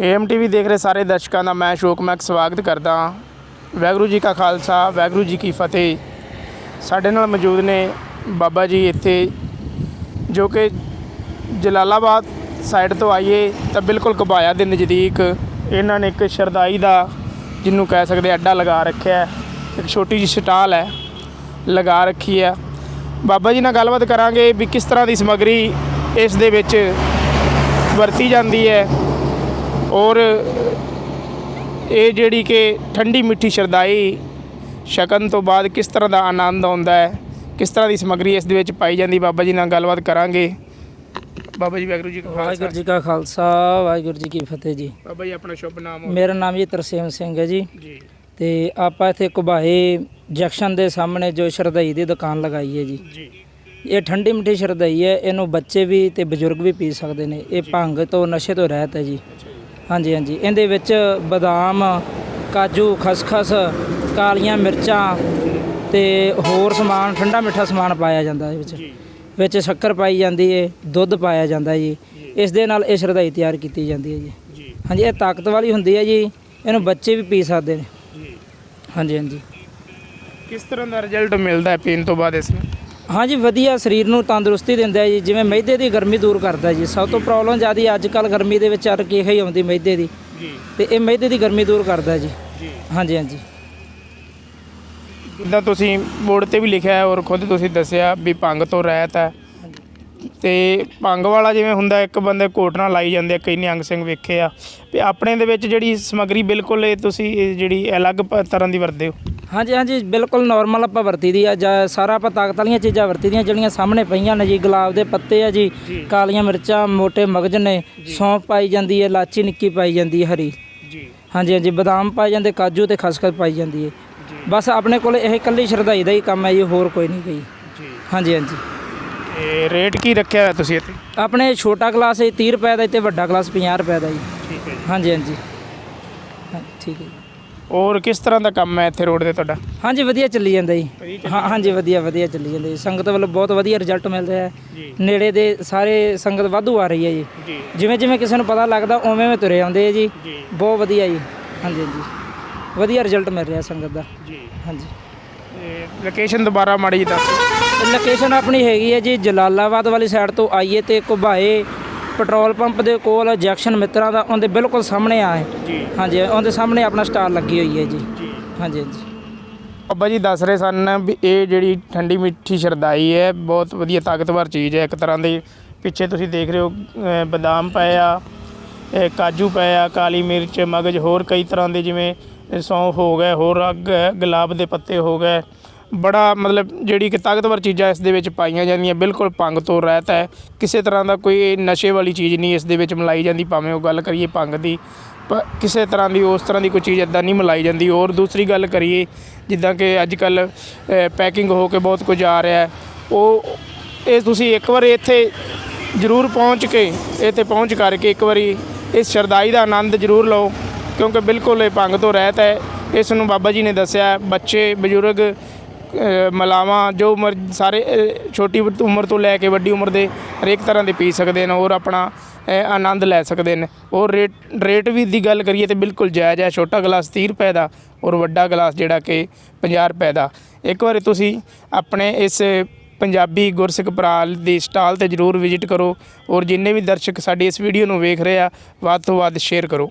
Am TV ਦੇਖ ਰਹੇ ਸਾਰੇ ਦਰਸ਼ਕਾਂ ਦਾ ਮੈਂ ਅਸ਼ੋਕ ਮੈਕ ਸਵਾਗਤ ਕਰਦਾ ਹਾਂ। ਵਾਹਿਗੁਰੂ ਜੀ ਕਾ ਖਾਲਸਾ, ਵਾਹਿਗੁਰੂ ਜੀ ਕੀ ਫਤਿਹ। ਸਾਡੇ ਨਾਲ ਮੌਜੂਦ ਨੇ ਬਾਬਾ ਜੀ ਇੱਥੇ, ਜੋ ਕਿ ਜਲਾਲਾਬਾਦ ਸਾਈਡ ਤੋਂ ਆਈਏ ਤਾਂ ਬਿਲਕੁਲ ਕਬਾਇਆ ਦੇ ਨਜ਼ਦੀਕ। ਇਹਨਾਂ ਨੇ ਇੱਕ ਸ਼ਰਦਾਈ ਦਾ, ਜਿਹਨੂੰ ਕਹਿ ਸਕਦੇ ਅੱਡਾ ਲਗਾ ਰੱਖਿਆ ਇੱਕ ਛੋਟੀ ਜਿਹੀ ਸਟਾਲ ਹੈ, ਲਗਾ ਰੱਖੀ ਹੈ। ਬਾਬਾ ਜੀ ਨਾਲ ਗੱਲਬਾਤ ਕਰਾਂਗੇ ਵੀ ਕਿਸ ਤਰ੍ਹਾਂ ਦੀ ਸਮੱਗਰੀ ਇਸ ਦੇ ਵਿੱਚ ਵਰਤੀ ਜਾਂਦੀ ਹੈ। ਔਰ ਇਹ ਜਿਹੜੀ ਕਿ ਠੰਡੀ ਮਿੱਠੀ ਸ਼ਰਦਾਈ ਛਕਣ ਤੋਂ ਬਾਅਦ ਕਿਸ ਤਰ੍ਹਾਂ ਦਾ ਆਨੰਦ ਆਉਂਦਾ ਹੈ ਕਿਸ ਤਰ੍ਹਾਂ ਦੀ ਸਮੱਗਰੀ ਇਸ ਦੇ ਵਿੱਚ ਪਾਈ ਜਾਂਦੀ ਬਾਬਾ ਜੀ ਨਾਲ ਗੱਲਬਾਤ ਕਰਾਂਗੇ। ਬਾਬਾ ਜੀ ਵਾਹਿਗੁਰੂ ਜੀ ਕਾ ਖਾਲਸਾ। ਵਾਹਿਗੁਰੂ ਜੀ ਕਾ ਖਾਲਸਾ ਵਾਹਿਗੁਰੂ ਜੀ ਕੀ ਫਤਿਹ ਜੀ। ਬਾਬਾ ਜੀ ਆਪਣਾ ਸ਼ੁਭ ਨਾਮ ਮੇਰਾ ਨਾਮ ਜੀ ਤਰਸੇਮ ਸਿੰਘ ਹੈ ਜੀ। ਜੀ। ਤੇ ਆਪਾਂ ਇੱਥੇ ਕੁਬਾਏ ਜੰਕਸ਼ਨ ਦੇ ਸਾਹਮਣੇ ਜੋ ਸ਼ਰਦਈ ਦੀ ਦੁਕਾਨ ਲਗਾਈ ਹੈ ਜੀ। ਜੀ। ਇਹ ਠੰਡੀ ਮਿੱਠੀ ਸ਼ਰਦਈ ਹੈ ਇਹਨੂੰ ਬੱਚੇ ਵੀ ਤੇ ਬਜ਼ੁਰਗ ਵੀ ਪੀ ਸਕਦੇ ਨੇ। ਇਹ ਭੰਗ ਤੋਂ ਨਸ਼ੇ ਤੋਂ ਰਹਿਤ ਹੈ ਜੀ। ਹਾਂਜੀ ਹਾਂਜੀ। ਇਹਦੇ ਵਿੱਚ ਬਦਾਮ ਕਾਜੂ ਖਸਖਸ ਕਾਲੀਆਂ ਮਿਰਚਾਂ ਤੇ ਹੋਰ ਸਮਾਨ ਠੰਡਾ ਮਿੱਠਾ ਸਮਾਨ ਪਾਇਆ ਜਾਂਦਾ ਹੈ ਵਿੱਚ। ਵਿੱਚ ਸ਼ੱਕਰ ਪਾਈ ਜਾਂਦੀ ਹੈ ਦੁੱਧ ਪਾਇਆ ਜਾਂਦਾ ਜੀ। ਇਸ ਦੇ ਨਾਲ ਇਹ ਸ਼ਰਦਈ ਤਿਆਰ ਕੀਤੀ ਜਾਂਦੀ ਹੈ ਜੀ। ਹਾਂਜੀ ਇਹ ਤਾਕਤ ਵਾਲੀ ਹੁੰਦੀ ਹੈ ਜੀ। ਇਹਨੂੰ ਬੱਚੇ ਵੀ ਪੀ ਸਕਦੇ ਨੇ। ਹਾਂਜੀ ਹਾਂਜੀ। ਕਿਸ ਤਰ੍ਹਾਂ ਦਾ ਰਿਜ਼ਲਟ ਮਿਲਦਾ ਹੈ ਪੀਣ ਤੋਂ ਬਾਅਦ ਇਸ ਨੂੰ? ਹਾਂਜੀ ਵਧੀਆ ਸਰੀਰ ਨੂੰ ਤੰਦਰੁਸਤੀ ਦਿੰਦਾ ਹੈ ਜੀ ਜਿਵੇਂ ਮੈਦੇ ਦੀ ਗਰਮੀ ਦੂਰ ਕਰਦਾ ਜੀ। ਸਭ ਤੋਂ ਪ੍ਰੋਬਲਮ ਜ਼ਿਆਦੀ ਅੱਜ ਕੱਲ ਗਰਮੀ ਦੇ ਵਿੱਚ ਅਰ ਕੀ ਹੀ ਆਉਂਦੀ ਮੈਦੇ ਦੀ। ਜੀ। ਤੇ ਇਹ ਮੈਦੇ ਦੀ ਗਰਮੀ ਦੂਰ ਕਰਦਾ ਜੀ। ਜੀ। ਹਾਂਜੀ ਹਾਂਜੀ। ਜਿੱਦਾਂ ਤੁਸੀਂ ਬੋਰਡ ਤੇ ਵੀ ਲਿਖਿਆ ਹੈ ਔਰ ਖੁਦ ਤੁਸੀਂ ਦੱਸਿਆ ਵੀ ਭੰਗ ਤੋਂ ਰਹਿਤ ਹੈ। ਤੇ ਭੰਗ ਵਾਲਾ ਜਿਵੇਂ ਹੁੰਦਾ ਇੱਕ ਬੰਦੇ ਕੋਟਣਾ ਲਾਈ ਜਾਂਦੇ ਆ, ਕਈ ਨਿਹੰਗ ਸਿੰਘ ਵੇਖੇ ਆ। ਵੀ ਆਪਣੇ ਦੇ ਵਿੱਚ ਜਿਹੜੀ ਸਮੱਗਰੀ ਬਿਲਕੁਲ ਇਹ ਤੁਸੀਂ ਇਹ ਜਿਹੜੀ ਅਲੱਗ ਪ- ਤਰ੍ਹਾਂ ਦੀ ਵਰਤਦੇ ਹੋ? ਹਾਂਜੀ ਹਾਂਜੀ ਬਿਲਕੁਲ ਨਾਰਮਲ ਆਪਾਂ ਵਰਤੀ ਦੀ ਆ ਜਾਂ ਸਾਰਾ ਆਪਾਂ ਤਾਕਤ ਵਾਲੀਆਂ ਚੀਜ਼ਾਂ ਵਰਤੀ ਦੀਆਂ ਜਿਹੜੀਆਂ ਸਾਹਮਣੇ ਪਈਆਂ ਨੇ ਜੀ ਗੁਲਾਬ ਦੇ ਪੱਤੇ ਆ ਜੀ ਕਾਲੀਆਂ ਮਿਰਚਾਂ ਮੋٹے ਮਗਜ ਨੇ ਸੌਂਫ ਪਾਈ ਜਾਂਦੀ ਹੈ ਲਾਚੀ ਨਿੱਕੀ ਪਾਈ ਜਾਂਦੀ ਹੈ ਹਰੀ। ਜੀ। ਹਾਂਜੀ ਹਾਂਜੀ ਬਦਾਮ ਪਾਏ ਜਾਂਦੇ ਕਾਜੂ ਤੇ ਖਸਖਸ ਪਾਈ ਜਾਂਦੀ ਹੈ ਬਸ ਆਪਣੇ ਕੋਲ ਇਹ ਇਕੱਲੀ ਸ਼ਰਧਾਈ ਦਾ ਹੀ ਕੰਮ ਹੈ ਜੀ ਹੋਰ ਕੋਈ ਨਹੀਂ ਗਈ। ਜੀ। ਹਾਂਜੀ ਹਾਂਜੀ। ਇਹ ਰੇਟ ਕੀ ਰੱਖਿਆ ਹੋਇਆ ਤੁਸੀਂ ਇੱਥੇ? ਆਪਣੇ ਛੋਟਾ ਗਲਾਸ ਹੈ 30 ਰੁਪਏ ਦਾ ਤੇ ਵੱਡਾ ਗਲਾਸ 50 ਰੁਪਏ ਦਾ ਜੀ। ਠੀਕ ਹੈ ਜੀ। ਹਾਂਜੀ ਹਾਂਜੀ। ਠੀਕ ਹੈ ਔਰ ਕਿਸ ਤਰ੍ਹਾਂ ਦਾ ਕੰਮ ਹੈ ਇੱਥੇ ਰੋਡ ਤੇ ਤੁਹਾਡਾ? ਹਾਂਜੀ ਵਧੀਆ ਚੱਲੀ ਜਾਂਦਾ ਜੀ। ਹਾਂ ਹਾਂਜੀ ਵਧੀਆ ਵਧੀਆ ਚੱਲੀ ਜਾਂਦਾ ਜੀ। ਸੰਗਤ ਵੱਲੋਂ ਬਹੁਤ ਵਧੀਆ ਰਿਜ਼ਲਟ ਮਿਲ ਰਿਹਾ ਹੈ। ਨੇੜੇ ਦੇ ਸਾਰੇ ਸੰਗਤ ਵਾਧੂ ਆ ਰਹੀ ਹੈ ਜੀ। ਜਿਵੇਂ ਜਿਵੇਂ ਕਿਸੇ ਨੂੰ ਪਤਾ ਲੱਗਦਾ ਉਵੇਂ ਉਵੇਂ ਤੁਰੇ ਆਉਂਦੇ ਆ ਜੀ। ਜੀ। ਬਹੁਤ ਵਧੀਆ ਜੀ। ਹਾਂਜੀ ਹਾਂਜੀ। ਵਧੀਆ ਰਿਜ਼ਲਟ ਮਿਲ ਰਿਹਾ ਸੰਗਤ ਦਾ। ਜੀ। ਹਾਂਜੀ। ਲੋਕੇਸ਼ਨ ਦੁਬਾਰਾ ਮਾੜੀ ਜੀ ਦੱਸੋ ਲੋਕੇਸ਼ਨ ਆਪਣੀ ਹੈਗੀ ਹੈ ਜੀ ਜਲਾਲਾਬਾਦ ਵਾਲੀ ਸਾਈਡ ਤੋਂ ਆਈਏ ਤੇ ਘੁਬਾਏ ਪੈਟਰੋਲ ਪੰਪ ਦੇ ਕੋਲ ਜੈਕਸ਼ਨ ਮਿੱਤਰਾਂ ਦਾ ਉਹਦੇ ਬਿਲਕੁਲ ਸਾਹਮਣੇ ਆ ਹੈ ਜੀ। ਹਾਂਜੀ ਉਹਦੇ ਸਾਹਮਣੇ ਆਪਣਾ ਸਟਾਲ ਲੱਗੀ ਹੋਈ ਹੈ ਜੀ। ਹਾਂਜੀ ਹਾਂਜੀ। ਬਾਬਾ ਜੀ ਦੱਸ ਰਹੇ ਸਨ ਵੀ ਇਹ ਜਿਹੜੀ ਠੰਡੀ ਮਿੱਠੀ ਸ਼ਰਦਾਈ ਹੈ ਬਹੁਤ ਵਧੀਆ ਤਾਕਤਵਰ ਚੀਜ਼ ਹੈ। ਇੱਕ ਤਰ੍ਹਾਂ ਦੀ ਪਿੱਛੇ ਤੁਸੀਂ ਦੇਖ ਰਹੇ ਹੋ ਅਹ ਬਦਾਮ ਪਏ ਆ ਇਹ ਕਾਜੂ ਪਏ ਆ ਕਾਲੀ ਮਿਰਚ ਮਗਜ ਹੋਰ ਕਈ ਤਰ੍ਹਾਂ ਦੇ ਜਿਵੇਂ ਸੌਂਫ ਹੋ ਗਏ ਹੋਰ ਅੱਗ ਗੁਲਾਬ ਦੇ ਪੱਤੇ ਹੋ ਗਏ। ਬੜਾ ਮਤਲਬ ਜਿਹੜੀ ਕਿ ਤਾਕਤਵਰ ਚੀਜ਼ਾਂ ਇਸ ਦੇ ਵਿੱਚ ਪਾਈਆਂ ਜਾਂਦੀਆਂ, ਬਿਲਕੁਲ ਭੰਗ ਤੋਂ ਰਹਿਤ ਹੈ। ਕਿਸੇ ਤਰ੍ਹਾਂ ਦਾ ਕੋਈ ਨਸ਼ੇ ਵਾਲੀ ਚੀਜ਼ ਨਹੀਂ ਇਸ ਦੇ ਵਿੱਚ ਮਿਲਾਈ ਜਾਂਦੀ, ਭਾਵੇਂ ਉਹ ਗੱਲ ਕਰੀਏ ਭੰਗ ਦੀ। ਪਰ ਕਿਸੇ ਤਰ੍ਹਾਂ ਦੀ, ਉਸ ਤਰ੍ਹਾਂ ਦੀ ਕੋਈ ਚੀਜ਼ ਇਦਾਂ ਨਹੀਂ ਮਿਲਾਈ ਜਾਂਦੀ। ਔਰ ਦੂਸਰੀ ਗੱਲ ਕਰੀਏ, ਜਿੱਦਾਂ ਕਿ ਅੱਜ ਕੱਲ ਪੈਕਿੰਗ ਹੋ ਕੇ ਬਹੁਤ ਕੁਝ ਆ ਰਿਹਾ ਹੈ। ਉਹ, ਇਹ ਤੁਸੀਂ ਇੱਕ ਵਾਰ ਇੱਥੇ ਜ਼ਰੂਰ ਪਹੁੰਚ ਕੇ, ਇੱਥੇ ਪਹੁੰਚ ਕਰਕੇ ਇੱਕ ਵਾਰੀ ਇਸ ਸ਼ਰਦਾਈ ਦਾ ਆਨੰਦ ਜ਼ਰੂਰ ਲਓ, ਕਿਉਂਕਿ ਬਿਲਕੁਲ ਇਹ ਭੰਗ ਤੋਂ ਰਹਿਤ ਹੈ। ਇਸ ਨੂੰ ਬਾਬਾ ਜੀ ਨੇ ਦੱਸਿਆ, ਬੱਚੇ, ਬਜ਼ੁਰਗ ਮਲਾਵਾਂ ਜੋ ਉਮਰ ਸਾਰੇ ਛੋਟੀ ਉਮਰ ਤੋਂ ਲੈ ਕੇ ਵੱਡੀ ਉਮਰ ਦੇ ਹਰੇਕ ਤਰ੍ਹਾਂ ਦੇ ਪੀ ਸਕਦੇ ਨੇ ਔਰ ਆਪਣਾ ਆਨੰਦ ਲੈ ਸਕਦੇ ਨੇ। ਔਰ ਰੇਟ ਰੇਟ ਵੀ ਦੀ ਗੱਲ ਕਰੀਏ ਤੇ ਬਿਲਕੁਲ ਜਾਇਜ਼ ਹੈ। ਛੋਟਾ ਗਲਾਸ 30 ਰੁਪਏ ਦਾ ਔਰ ਵੱਡਾ ਗਲਾਸ ਜਿਹੜਾ ਕਿ 50 ਰੁਪਏ ਦਾ। ਇੱਕ ਵਾਰੀ ਤੁਸੀਂ ਆਪਣੇ ਇਸ ਪੰਜਾਬੀ ਗੁਰਸਿੱਖ ਭਰਾ ਦੀ ਸਟਾਲ ਤੇ ਜਰੂਰ ਵਿਜ਼ਿਟ ਕਰੋ ਔਰ ਜਿੰਨੇ ਵੀ ਦਰਸ਼ਕ ਸਾਡੀ ਇਸ ਵੀਡੀਓ ਨੂੰ ਵੇਖ ਰਹੇ ਆ, ਵੱਧ ਤੋਂ ਵੱਧ ਸ਼ੇਅਰ ਕਰੋ।